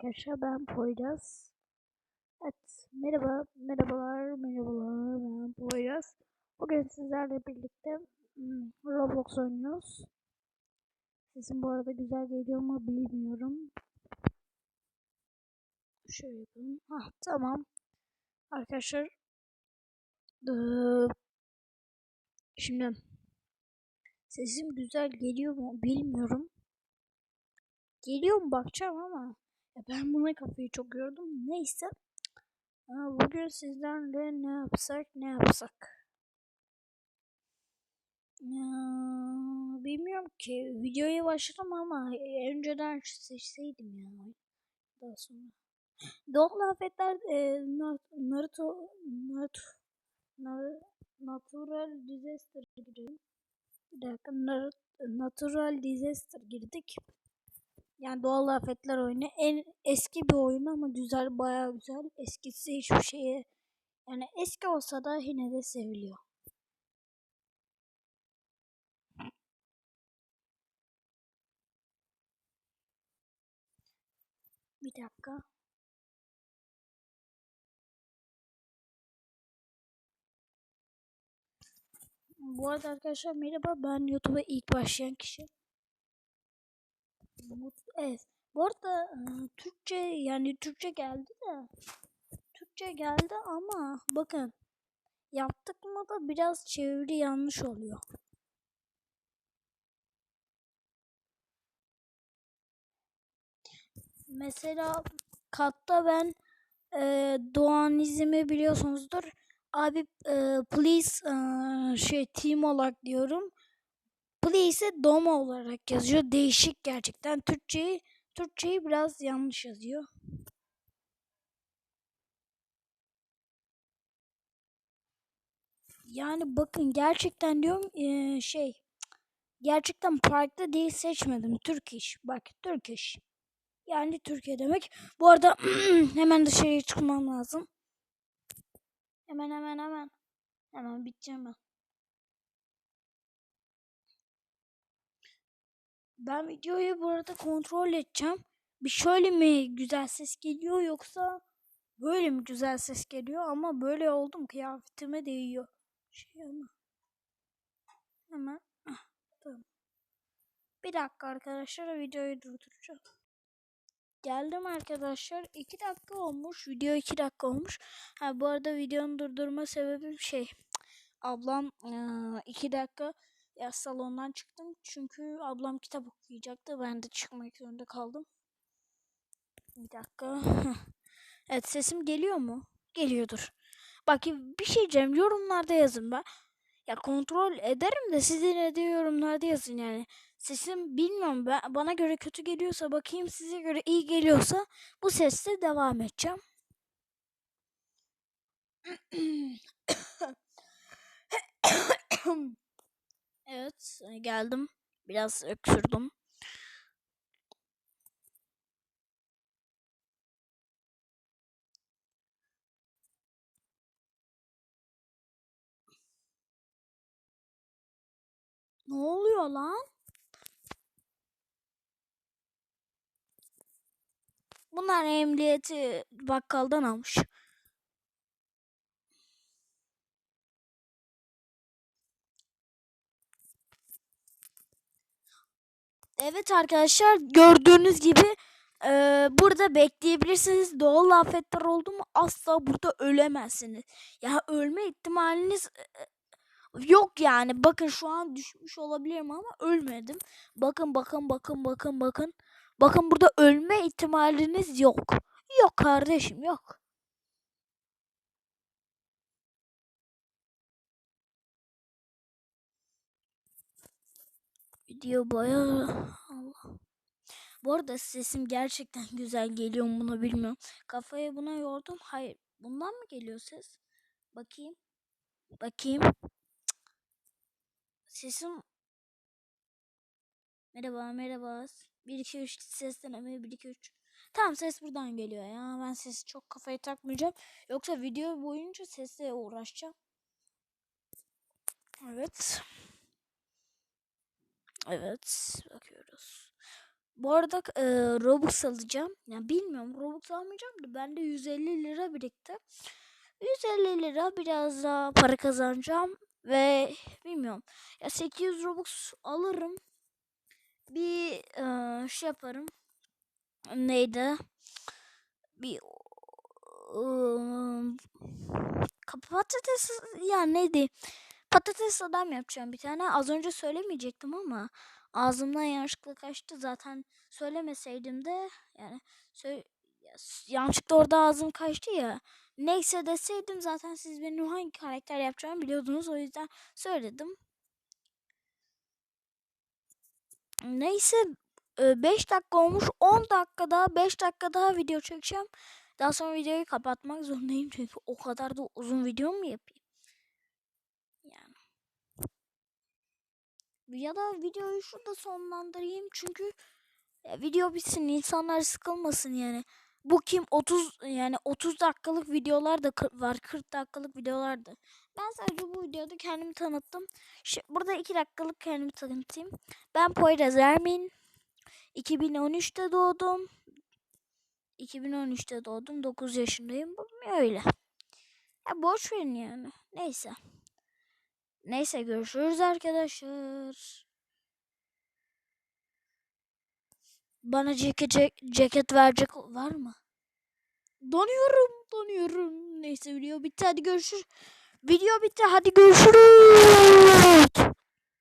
arkadaşlar ben Poyraz. Evet merhaba merhabalar merhabalar ben Poyraz. Bugün sizlerle birlikte hmm, Roblox oynuyoruz. Sesim bu arada güzel geliyor mu bilmiyorum. Şöyle yapalım. Hah tamam. Arkadaşlar eee, şimdi sesim güzel geliyor mu bilmiyorum. Geliyor mu bakacağım ama ben buna kafayı çok yordum. Neyse. Bugün sizlerle ne yapsak ne yapsak. Ya, bilmiyorum ki. Videoya başladım ama önceden seçseydim ya. Daha sonra. Doğal afetler e, Na- Naruto Naruto Nar- Natural Disaster girdim. Bir dakika Natural Disaster girdik. Yani doğal afetler oyunu en eski bir oyun ama güzel bayağı güzel. Eskisi hiçbir şeye yani eski olsa da yine de seviliyor. Bir dakika. Bu arada arkadaşlar merhaba ben YouTube'a ilk başlayan kişi. Mut- Evet. Bu arada e, Türkçe yani Türkçe geldi de Türkçe geldi ama bakın yaptık mı da biraz çeviri yanlış oluyor. Mesela katta ben e, Doğanizm'i biliyorsunuzdur. Abi e, please e, şey team olarak diyorum. Please'e Doma olarak yazıyor. Değişik gerçekten. Türkçeyi Türkçeyi biraz yanlış yazıyor. Yani bakın gerçekten diyorum eee, şey gerçekten farklı değil seçmedim. Türk iş. Bak Türk iş. Yani Türkiye demek. Bu arada hemen dışarıya çıkmam lazım. Hemen hemen hemen. Hemen biteceğim ben. Ben videoyu bu arada kontrol edeceğim. Bir şöyle mi güzel ses geliyor yoksa böyle mi güzel ses geliyor ama böyle oldum kıyafetime değiyor. Şey ama. Hemen. Ah, tamam. Bir dakika arkadaşlar videoyu durduracağım. Geldim arkadaşlar. 2 dakika olmuş. Video 2 dakika olmuş. Ha bu arada videonun durdurma sebebim şey. Ablam 2 dakika ya salondan çıktım. Çünkü ablam kitap okuyacaktı. Ben de çıkmak zorunda kaldım. Bir dakika. evet sesim geliyor mu? Geliyordur. Bak bir şey diyeceğim. Yorumlarda yazın ben. Ya kontrol ederim de siz yine de yorumlarda yazın yani. Sesim bilmiyorum ben, bana göre kötü geliyorsa bakayım size göre iyi geliyorsa bu sesle devam edeceğim. evet geldim. Biraz öksürdüm. Ne oluyor lan? Bunlar emniyeti bakkaldan almış. Evet arkadaşlar gördüğünüz gibi e, burada bekleyebilirsiniz. Doğal afetler oldu mu asla burada ölemezsiniz. Ya ölme ihtimaliniz e, yok yani. Bakın şu an düşmüş olabilirim ama ölmedim. Bakın bakın bakın bakın bakın. Bakın burada ölme ihtimaliniz yok. Yok kardeşim yok. Video bayağı Allah. Bu arada sesim gerçekten güzel geliyor mu bunu bilmiyorum. Kafayı buna yordum. Hayır. Bundan mı geliyor ses? Bakayım. Bakayım. Sesim Merhaba merhaba. 1 2 3 ses deneme 1 2 3. Tamam ses buradan geliyor ya. Ben sesi çok kafaya takmayacağım. Yoksa video boyunca sesle uğraşacağım. Evet. Evet bakıyoruz. Bu arada e, Robux alacağım. Yani bilmiyorum Robux almayacağım da bende 150 lira birikti. 150 lira biraz daha para kazanacağım ve bilmiyorum. Ya 800 Robux alırım. Bir e, şey yaparım. Neydi? Bir ıı, patates ya neydi? Patates adam yapacağım bir tane. Az önce söylemeyecektim ama ağzımdan yanlışlıkla kaçtı. Zaten söylemeseydim de yani sö- yanlışlıkla orada ağzım kaçtı ya. Neyse deseydim zaten siz benim hangi karakter yapacağımı biliyordunuz. O yüzden söyledim. Neyse 5 dakika olmuş. 10 dakika daha 5 dakika daha video çekeceğim. Daha sonra videoyu kapatmak zorundayım çünkü o kadar da uzun video mu yapayım? Ya da videoyu şurada sonlandırayım çünkü ya video bitsin insanlar sıkılmasın yani. Bu kim 30 yani 30 dakikalık videolar da var 40 dakikalık videolar da. Ben sadece bu videoda kendimi tanıttım. Şi- burada 2 dakikalık kendimi tanıtayım. Ben Poyraz Ermin. 2013'te doğdum. 2013'te doğdum. 9 yaşındayım. Bu öyle. Ya boş verin yani. Neyse. Neyse görüşürüz arkadaşlar. Bana ceket, ceket verecek var mı? Donuyorum, donuyorum. Neyse video bitti. Hadi görüşürüz. Video bitti. Hadi görüşürüz.